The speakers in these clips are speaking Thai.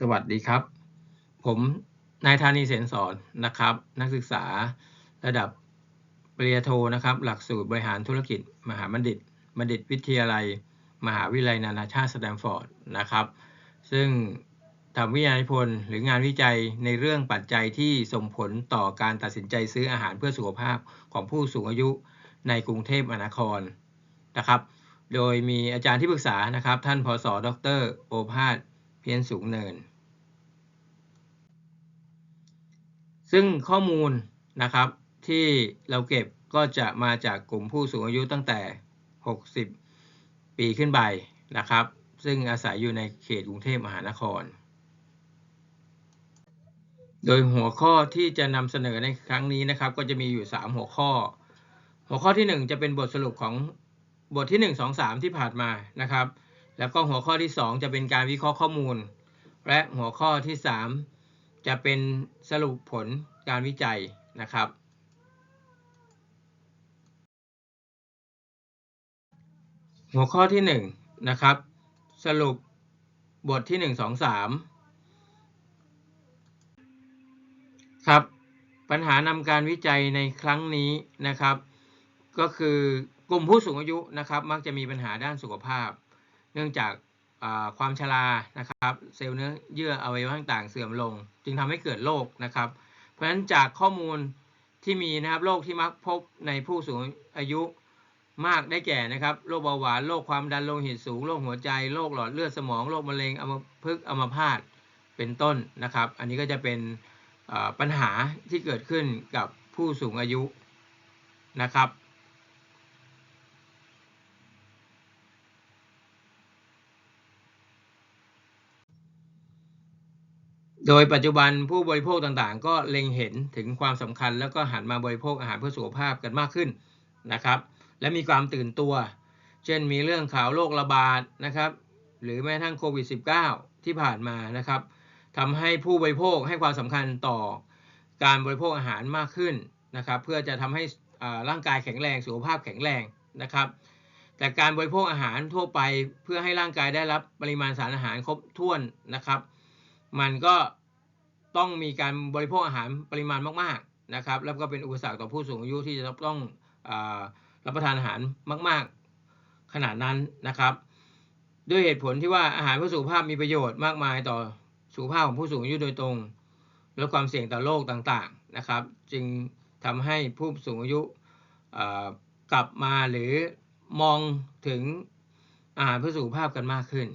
สวัสดีครับ ผมนายธานีเสนสอนนะครับ นักศึกษาระดับปริญญาโทนะครับ หลักสูตรบริหารธุรกิจ มหาบัณฑิต บัณฑิตวิทยาลัย มหาวิทยาลัยนานาชาติสแตมฟอร์ดนะครับ ซึ่งทำวิทยานิพนธ์หรืองานวิจัยในเรื่องปัจจัยที่ส่งผลต่อการตัดสินใจซื้ออาหารเพื่อสุขภาพของผู้สูงอายุในกรุงเทพมหานครนะครับ โดยมีอาจารย์ที่ปรึกษานะครับ ท่านพศดรโอภาส พียรสูงเนิน ซึ่งข้อมูลนะครับที่เราเก็บก็จะมาจากกลุ่มผู้สูงอายุตั้งแต่ 60 ปีขึ้นไปนะครับ ซึ่งอาศัยอยู่ในเขตกรุงเทพมหานคร โดยหัวข้อที่จะนำเสนอในครั้งนี้นะครับ ก็จะมีอยู่ 3 หัวข้อ หัวข้อที่ 1 จะเป็นบทสรุปของบทที่ 1 2 3 ที่ผ่านมานะครับ แล้วก็หัวข้อที่ 2 จะเป็นการวิเคราะห์ข้อมูล และหัวข้อที่ 3 จะเป็นสรุปผลการวิจัยนะครับ หัวข้อที่1นะครับสรุปบทที่ 1 2 3 ครับ ปัญหานำการวิจัยในครั้งนี้นะครับ ก็คือกลุ่มผู้สูงอายุนะครับ มักจะมีปัญหาด้านสุขภาพ เนื่องจากความชรานะครับ เซลล์เนื้อเยื่ออวัยวะต่างๆเสื่อมลง จึงทำให้เกิดโรคนะครับ เพราะฉะนั้นจากข้อมูลที่มีนะครับโรคที่มักพบในผู้สูงอายุมากได้แก่นะครับโรคเบาหวานโรคความดันโลหิตสูงโรคหัวใจโรคหลอดเลือดสมองโรคมะเร็งอัมพฤกษ์อัมพาตเป็นต้นนะครับ อันนี้ก็จะเป็นปัญหาที่เกิดขึ้นกับผู้สูงอายุนะครับ โดยปัจจุบันผู้บริโภคต่างๆ ก็เล็งเห็นถึงความสำคัญ แล้วก็หันมาบริโภคอาหารเพื่อสุขภาพกันมากขึ้นนะครับ และมีความตื่นตัว เช่นมีเรื่องข่าวโรคระบาดนะครับ หรือแม้ทั้งโควิด -19 ที่ผ่านมานะครับทำให้ผู้บริโภคให้ความสำคัญต่อการบริโภคอาหารมากขึ้นนะครับ เพื่อจะทำให้ร่างกายแข็งแรงสุขภาพแข็งแรงนะครับ แต่การบริโภคอาหารทั่วไปเพื่อให้ร่างกายได้รับปริมาณสารอาหารครบถ้วนนะครับ มันก็ ต้องมีการบริโภคอาหารปริมาณมากๆนะครับ แล้วก็เป็นอุปสรรคต่อผู้สูงอายุที่จะต้องรับประทานอาหารมาก ๆ ขนาดนั้นนะครับ ด้วยเหตุผลที่ว่าอาหารเพื่อสุขภาพมีประโยชน์มากมายต่อสุขภาพของผู้สูงอายุโดยตรง ลดความเสี่ยงต่อโรคต่างๆนะครับ จึงทำให้ผู้สูงอายุกลับมาหรือมองถึงอาหารเพื่อสุขภาพกันมากขึ้น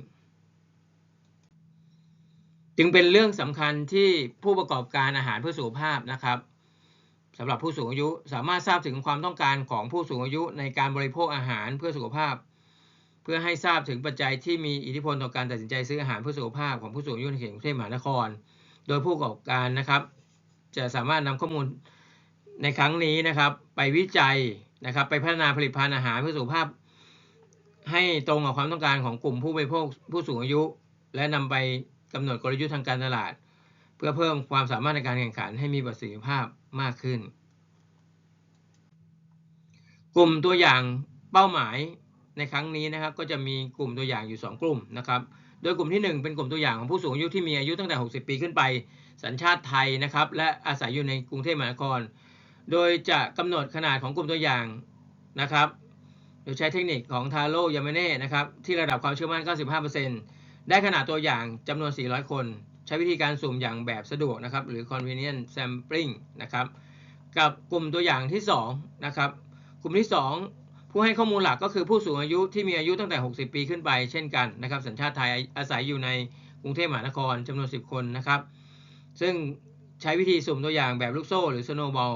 จึงเป็นเรื่องสำคัญที่ผู้ประกอบการอาหารเพื่อสุขภาพนะครับสำหรับผู้สูงอายุสามารถทราบถึงความต้องการของผู้สูงอายุในการบริโภคอาหารเพื่อสุขภาพ เพื่อให้ทราบถึงปัจจัยที่มีอิทธิพลต่อการตัดสินใจซื้ออาหารเพื่อสุขภาพของผู้สูงอายุในเขตกรุงเทพมหานคร โดยผู้ประกอบการนะครับ จะสามารถนำข้อมูลในครั้งนี้นะครับ ไปวิจัยนะครับ ไปพัฒนาผลิตภัณฑ์อาหารเพื่อสุขภาพ ให้ตรงกับความต้องการของกลุ่มผู้บริโภคผู้สูงอายุ และนำไป กำหนดกลยุทธ์ทางการตลาด เพื่อเพิ่มความสามารถในการแข่งขันให้มีประสิทธิภาพมากขึ้น กลุ่มตัวอย่างเป้าหมายในครั้งนี้นะครับก็จะมีกลุ่มตัวอย่างอยู่ 2 กลุ่มนะครับโดยกลุ่มที่ 1 เป็นกลุ่มตัวอย่างของผู้สูงอายุที่มีอายุตั้งแต่ 60 ปีขึ้นไป สัญชาติไทยนะครับและอาศัยอยู่ในกรุงเทพมหานคร โดยจะกำหนดขนาดของกลุ่มตัวอย่างนะครับโดยใช้เทคนิคของทาโร่ยามาเน่นะครับที่ระดับความเชื่อมั่น 95% ได้ขนาดตัวอย่างจำนวน 400 คน ใช้วิธีการสุ่มอย่างแบบสะดวกนะครับ หรือ convenient sampling นะครับ กับกลุ่มตัวอย่างที่ 2 นะครับ กลุ่มที่ 2 ผู้ให้ข้อมูลหลักก็คือผู้สูงอายุที่มีอายุตั้งแต่ 60 ปีขึ้นไป เช่นกันนะครับ สัญชาติไทยอาศัยอยู่ในกรุงเทพมหานครจำนวน 10 คนนะครับ ซึ่งใช้วิธีสุ่มตัวอย่างแบบลูกโซ่ หรือ snowball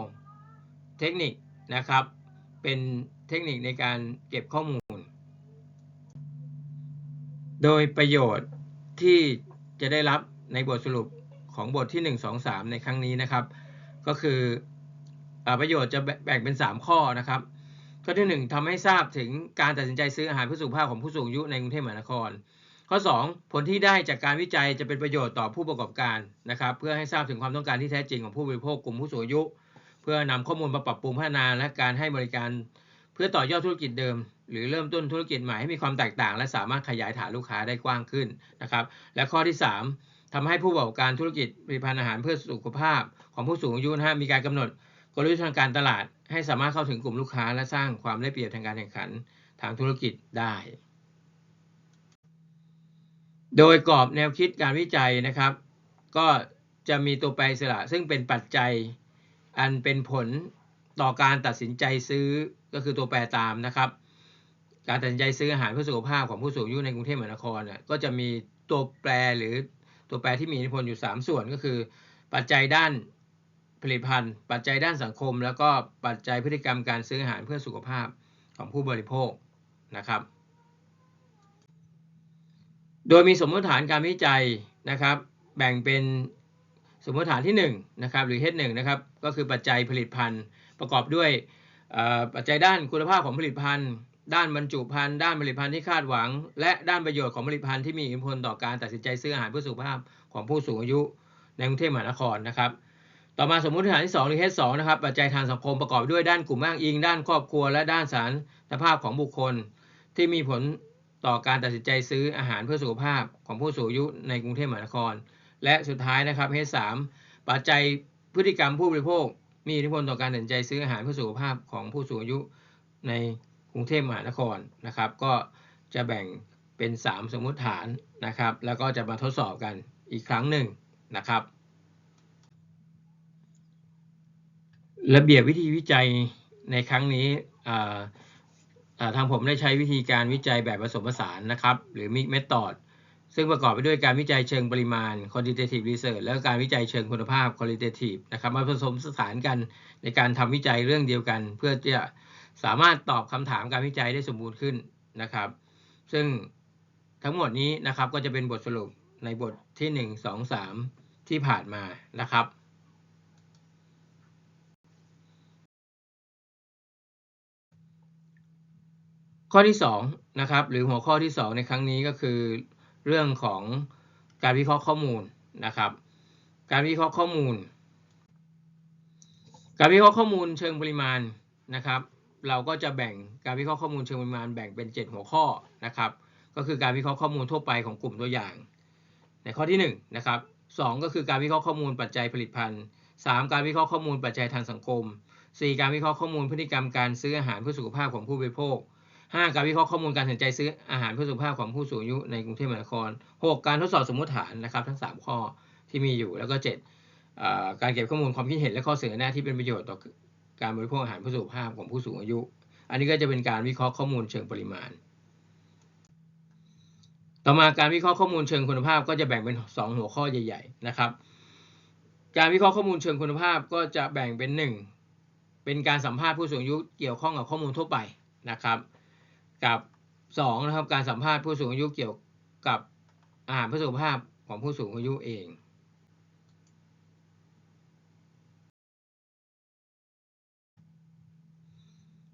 เทคนิคนะครับ เป็นเทคนิคในการเก็บข้อมูล โดยประโยชน์ที่จะได้รับในบทสรุปของบทที่ 1 2 3 ในครั้งนี้นะครับ ก็คืออประโยชน์จะแบ่งเป็น 3 ข้อนะครับ ข้อที่ 1ทำให้ทราบถึงการตัดสินใจซื้ออาหารเพื่อสุขภาพของผู้สูงอายุในกรุงเทพมหานคร ข้อ 2 ผลที่ได้จากการวิจัยจะเป็นประโยชน์ต่อผู้ประกอบการนะครับ เพื่อให้ทราบถึงความต้องการที่แท้จริงของผู้บริโภคกลุ่มผู้สูงอายุ เพื่อนำข้อมูลมาปรับปรุงพัฒนาและการให้บริการ เพื่อต่อยอดธุรกิจเดิม หรือเริ่มต้นธุรกิจใหม่ให้มีความแตกต่าง และสามารถขยายฐานลูกค้าได้กว้างขึ้นนะครับ และข้อที่ 3ทำให้ผู้ประกอบการธุรกิจผลิตภัณฑ์อาหารเพื่อสุขภาพ ของผู้สูงอายุนะมีการกำหนดกลยุทธ์ทางการตลาด ให้สามารถเข้าถึงกลุ่มลูกค้า และสร้างความได้เปรียบทางการแข่งขันทางธุรกิจได้ โดยกรอบแนวคิดการวิจัยนะครับ ก็จะมีตัวแปรอิสระซึ่งเป็นปัจจัยอันเป็นผลต่อการตัดสินใจซื้อ ก็คือตัวแปรตามนะครับ การตัดสินใจซื้ออาหารเพื่อสุขภาพของผู้สูงอายุในกรุงเทพมหานครเนี่ยก็จะมีตัวแปรหรือตัวแปรที่มีอิทธิพลอยู่ 3 ส่วนก็คือ ปัจจัยด้านผลิตภัณฑ์ ปัจจัยด้านสังคม แล้วก็ปัจจัยพฤติกรรมการซื้ออาหารเพื่อสุขภาพของผู้บริโภคนะครับ โดยมีสมมติฐานการวิจัยนะครับ แบ่งเป็นสมมติฐานที่1นะครับหรือ H1 นะครับก็คือปัจจัยผลิตภัณฑ์ประกอบด้วย ปัจจัยด้านคุณภาพของผลิตภัณฑ์ ด้านบรรจุภัณฑ์ ด้านผลิตภัณฑ์ที่คาดหวัง และด้านประโยชน์ของผลิตภัณฑ์ที่มีอิทธิพลต่อการตัดสินใจซื้ออาหารเพื่อสุขภาพของผู้สูงอายุในกรุงเทพมหานครนะครับ ต่อมาสมมติฐานที่2หรือ H2 นะครับ ปัจจัยทางสังคมประกอบด้วยด้านกลุ่มอ้างอิง ด้านครอบครัว และด้านสารภาพของบุคคล ที่มีผลต่อการตัดสินใจซื้ออาหารเพื่อสุขภาพของผู้สูงอายุในกรุงเทพมหานคร และสุดท้ายนะครับ H3 ปัจจัยพฤติกรรมผู้บริโภค มีอิทธิพลต่อการตัดสินใจซื้ออาหารเพื่อสุขภาพของผู้สูงอายุในกรุงเทพมหานครนะครับ ก็จะแบ่งเป็น 3 สมมุติฐานนะครับ แล้วก็จะมาทดสอบกันอีกครั้งหนึ่งนะครับ ระเบียบวิธีวิจัยในครั้งนี้ทางผมได้ใช้วิธีการวิจัยแบบผสมผสานนะครับ หรือ Mix Method ซึ่งประกอบไปด้วยการวิจัยเชิงปริมาณ quantitative research และการวิจัยเชิงคุณภาพ qualitative นะครับมาผสมผสานกันในการทำวิจัยเรื่องเดียวกัน เพื่อจะสามารถตอบคำถามการวิจัยได้สมบูรณ์ขึ้นนะครับ ซึ่งทั้งหมดนี้นะครับก็จะเป็นบทสรุปในบทที่ 1 2 3 ที่ผ่านมานะครับข้อที่2นะครับหรือหัวข้อที่ 2 ในครั้งนี้ก็คือ เรื่องของการวิเคราะห์ข้อมูลนะครับ การวิเคราะห์ข้อมูล การวิเคราะห์ข้อมูลเชิงปริมาณนะครับ เราก็จะแบ่งการวิเคราะห์ข้อมูลเชิงปริมาณแบ่งเป็น 7 หัวข้อนะครับ ก็คือการวิเคราะห์ข้อมูลทั่วไปของกลุ่มตัวอย่าง ในข้อที่1นะครับ2ก็คือการวิเคราะห์ข้อมูลปัจจัยผลิตภัณฑ์ 3 การวิเคราะห์ข้อมูลปัจจัยทางสังคม 4 การวิเคราะห์ข้อมูลพฤติกรรมการซื้ออาหารเพื่อสุขภาพของผู้บริโภค 5. การวิเคราะห์ข้อมูลการตัดสินใจซื้ออาหารเพื่อสุขภาพของผู้สูงอายุในกรุงเทพมหานคร 6. การทดสอบสมมติฐานนะครับ ทั้ง 3 ข้อที่มีอยู่แล้วก็ 7 การเก็บข้อมูลความคิดเห็นและข้อเสนอแนะที่เป็นประโยชน์ต่อการบริโภคอาหารเพื่อสุขภาพของผู้สูงอายุ อันนี้ก็จะเป็นการวิเคราะห์ข้อมูลเชิงปริมาณ ต่อมาการวิเคราะห์ข้อมูลเชิงคุณภาพก็จะแบ่งเป็น 2 หัวข้อใหญ่ ๆ นะครับ การวิเคราะห์ข้อมูลเชิงคุณภาพก็จะแบ่งเป็น 1 เป็นการสัมภาษณ์ผู้สูงอายุเกี่ยวข้องกับข้อมูลทั่วไปนะครับ กับ2นะครับการสัมภาษณ์ผู้สูงอายุเกี่ยวกับอาหารเพื่อสุขภาพของผู้สูงอายุเอง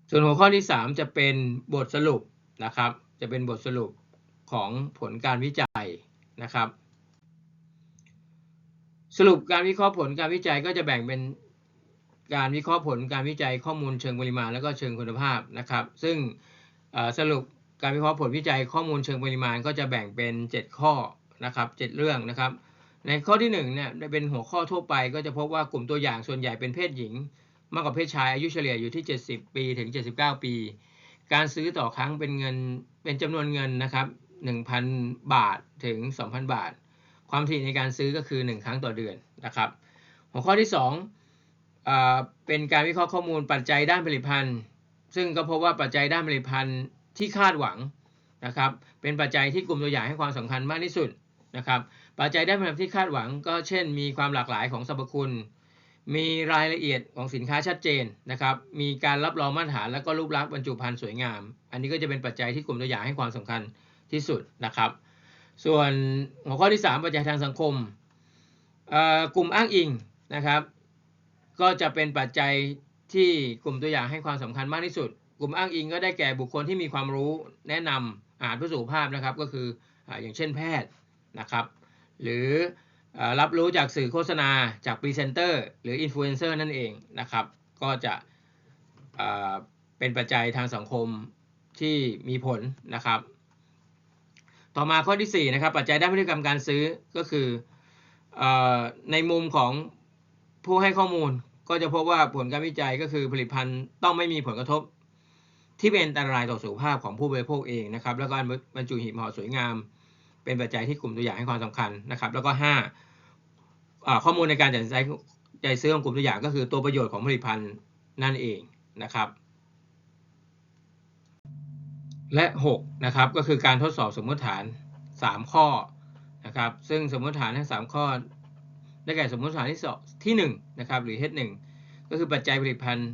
ส่วนหัวข้อที่ 3 จะเป็นบทสรุปนะครับ จะเป็นบทสรุปของผลการวิจัยนะครับ สรุปการวิเคราะห์ผลการวิจัยก็จะแบ่งเป็นการวิเคราะห์ผลการวิจัยข้อมูลเชิงปริมาณ แล้วก็เชิงคุณภาพนะครับ ซึ่ง สรุปการวิเคราะห์ผลวิจัยข้อมูลเชิงปริมาณก็จะแบ่งเป็น 7 ข้อนะครับ7เรื่องนะครับ ในข้อที่1เนี่ยเป็นหัวข้อทั่วไปก็จะพบว่ากลุ่มตัวอย่างส่วนใหญ่เป็นเพศหญิง มากกว่าเพศชายอายุเฉลี่ยอยู่ที่ 70 ปีถึง 79 ปี การซื้อต่อครั้งเป็นเงินเป็นจำนวนเงินนะครับ 1,000 บาทถึง 2,000 บาท ความถี่ในการซื้อก็คือ 1 ครั้งต่อเดือนนะครับ หัวข้อที่2อ่าเป็นการวิเคราะห์ข้อมูลปัจจัยด้านผลิตภัณฑ์ ซึ่งก็พบว่าปัจจัยด้านผลิตภัณฑ์ที่คาดหวังนะครับเป็นปัจจัยที่กลุ่มตัวอย่างให้ความสำคัญมากที่สุดนะครับปัจจัยด้านผลิตภัณฑ์ที่คาดหวัง ก็เช่น มีความหลากหลายของสรรพคุณ มีรายละเอียดของสินค้าชัดเจนนะครับมีการรับรองมาตรฐานและก็รูปลักษณ์บรรจุภัณฑ์สวยงาม อันนี้ก็จะเป็นปัจจัยที่กลุ่มตัวอย่างให้ความสำคัญที่สุดนะครับ ส่วนหัวข้อที่ 3 ปัจจัยทางสังคมกลุ่มอ้างอิงนะครับ ก็จะเป็นปัจจัย ที่กลุ่มตัวอย่างให้ความสำคัญมากที่สุด กลุ่มอ้างอิงก็ได้แก่บุคคลที่มีความรู้แนะนำอาหารเพื่อสุขภาพนะครับ ก็คือออย่างเช่นแพทย์นะครับ หรืออรับรู้จากสื่อโฆษณาจากพรีเซนเตอร์หรืออินฟลูเอนเซอร์นั่นเองนะครับ ก็จะเป็นปัจจัยทางสังคมที่มีผลนะครับ ต่อมาข้อที่4นะครับปัจจัยด้านพฤติกรรมการซื้อก็คืออในมุมของผู้ให้ข้อมูล ก็จะพบว่าผลการวิจัยก็คือผลิตภัณฑ์ต้องไม่มีผลกระทบ ที่เป็นอันตรายต่อสุขภาพของผู้บริโภคเองนะครับ แล้วก็บรรจุหีบห่อสวยงาม เป็นปัจจัยที่กลุ่มตัวอย่างให้ความสำคัญนะครับ แล้วก็ห้าข้อมูลในการตัดสินใจใจซื้อของกลุ่มตัวอย่างก็คือตัวประโยชน์ของผลิตภัณฑ์นั่นเองนะครับ และ6นะครับก็คือการทดสอบสมมติฐาน 3 ข้อนะครับ ซึ่งสมมติฐานทั้ง3ข้อ ได้แก่สมมติฐานที่สองที่1นะครับหรือ H1 ก็คือปัจจัยผลิตภัณฑ์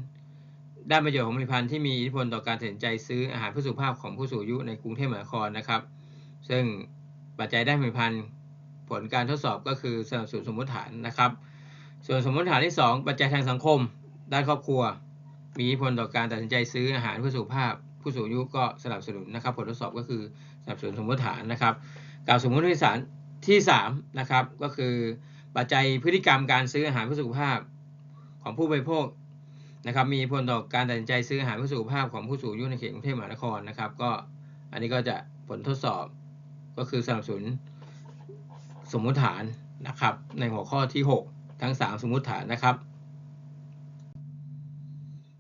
ด้านประโยชน์ของผลิตภัณฑ์ที่มีอิทธิพลต่อการตัดสินใจซื้ออาหารเพื่อสุขภาพของผู้สูงอายุในกรุงเทพมหานครนะครับ ซึ่งปัจจัยด้านผลิตภัณฑ์ผลการทดสอบก็คือสนับสนุนสมมติฐานนะครับ ส่วนสมมติฐานที่ 2 ปัจจัยทางสังคม ด้านครอบครัว มีอิทธิพลต่อการตัดสินใจซื้ออาหารเพื่อสุขภาพ ผู้สูงอายุก็สนับสนุนนะครับ ผลทดสอบก็คือสนับสนุนสมมติฐานนะครับกาวสมมติฐานที่3นะครับก็คือ ปัจจัยพฤติกรรมการซื้ออาหารเพื่อสุขภาพของผู้บริโภคนะครับ มีผลต่อการตัดสินใจซื้ออาหารเพื่อสุขภาพของผู้สูงอายุในเขตกรุงเทพมหานครนะครับ ก็อันนี้ก็จะผลทดสอบก็คือสนับสนุนสมมุติฐานนะครับ ในหัวข้อที่ 6 ทั้ง 3 สมมุติฐานนะครับ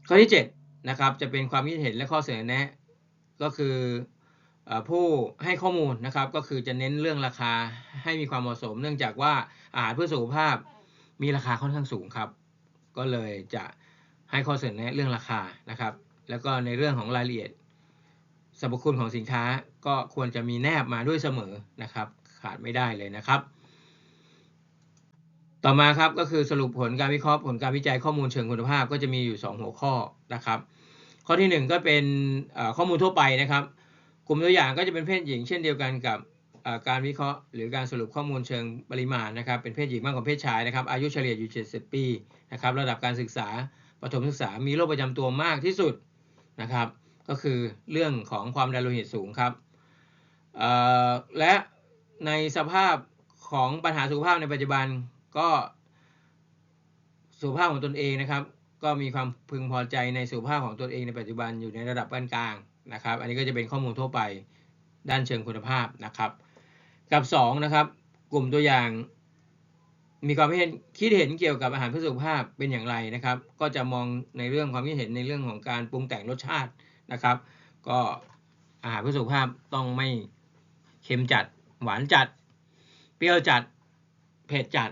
ข้อที่7นะครับจะเป็นความคิดเห็นและข้อเสนอแนะ ก็คือเออ ผู้ให้ข้อมูลนะครับก็คือจะเน้นเรื่องราคาให้มีความเหมาะสม เนื่องจากว่าอาหารเพื่อสุขภาพมีราคาค่อนข้างสูงครับ ก็เลยจะให้ข้อเสนอแนะเรื่องราคานะครับ แล้วก็ในเรื่องของรายละเอียดสรรพคุณของสินค้าก็ควรจะมีแนบมาด้วยเสมอนะครับ ขาดไม่ได้เลยนะครับ ต่อมาครับก็คือสรุปผลการวิเคราะห์ผลการวิจัยข้อมูลเชิงคุณภาพก็จะมีอยู่ 2 หัวข้อนะครับ ข้อที่ 1 ก็เป็นข้อมูลทั่วไปนะครับ กลุ่มตัวอย่างก็จะเป็นเพศหญิง เช่นเดียวกันกับการวิเคราะห์ หรือการสรุปข้อมูลเชิงปริมาณนะครับ เป็นเพศหญิงมากกว่าเพศชายนะครับ อายุเฉลี่ยอยู่ 70 ปีนะครับ ระดับการศึกษาประถมศึกษามีโรคประจำตัวมากที่สุดนะครับ ก็คือเรื่องของความดันโลหิตสูงครับและในสภาพของปัญหาสุขภาพในปัจจุบันก็สุขภาพของตนเองนะครับ ก็มีความพึงพอใจในสุขภาพของตนเองในปัจจุบันอยู่ในระดับปานกลาง นะครับ อันนี้ก็จะเป็นข้อมูลทั่วไปด้านเชิงคุณภาพนะครับ กับ2นะครับ กลุ่มตัวอย่าง มีความเห็นคิดเห็นเกี่ยวกับอาหารเพื่อสุขภาพเป็นอย่างไรนะครับ ก็จะมองในเรื่องความคิดเห็นในเรื่องของการปรุงแต่งรสชาตินะครับ ก็อาหารเพื่อสุขภาพต้องไม่เค็มจัด หวานจัด เปรี้ยวจัดเผ็ดจัด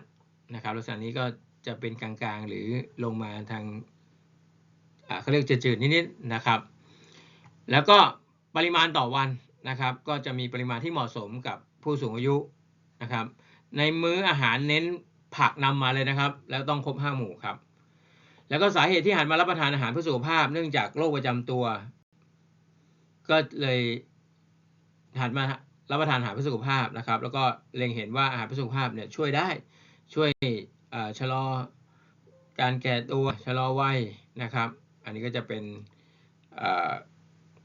นะครับลักษณะนี้ก็จะเป็นกลางๆ หรือลงมาทางอ่าเขาเรียกจืดๆนิดๆนะครับ แล้วก็ปริมาณต่อวันนะครับ ก็จะมีปริมาณที่เหมาะสมกับผู้สูงอายุนะครับ ในมื้ออาหารเน้นผักนำมาเลยนะครับ แล้วต้องครบห้าหมู่ครับ แล้วก็สาเหตุที่หันมารับประทานอาหารเพื่อสุขภาพ เนื่องจากโรคประจำตัว ก็เลยหันมารับประทานอาหารเพื่อสุขภาพนะครับ แล้วก็เล็งเห็นว่าอาหารเพื่อสุขภาพเนี่ยช่วยได้ช่วยชะลอการแก่ตัวชะลอวัยนะครับ อันนี้ก็จะเป็น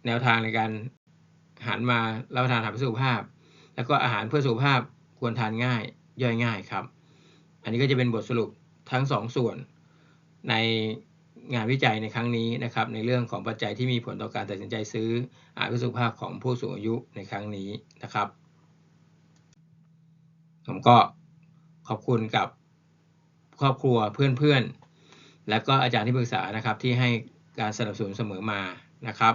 แนวทางในการหันมารับประทานอาหารเพื่อสุขภาพ แล้วก็อาหารเพื่อสุขภาพควรทานง่ายย่อยง่ายครับ อันนี้ก็จะเป็นบทสรุปทั้งสองส่วนในงานวิจัยในครั้งนี้นะครับ ในเรื่องของปัจจัยที่มีผลต่อการตัดสินใจซื้ออาหารเพื่อสุขภาพของผู้สูงอายุในครั้งนี้นะครับ ผมก็ขอบคุณกับครอบครัวเพื่อนๆ และก็อาจารย์ที่ปรึกษานะครับที่ให้การสนับสนุนเสมอมานะครับ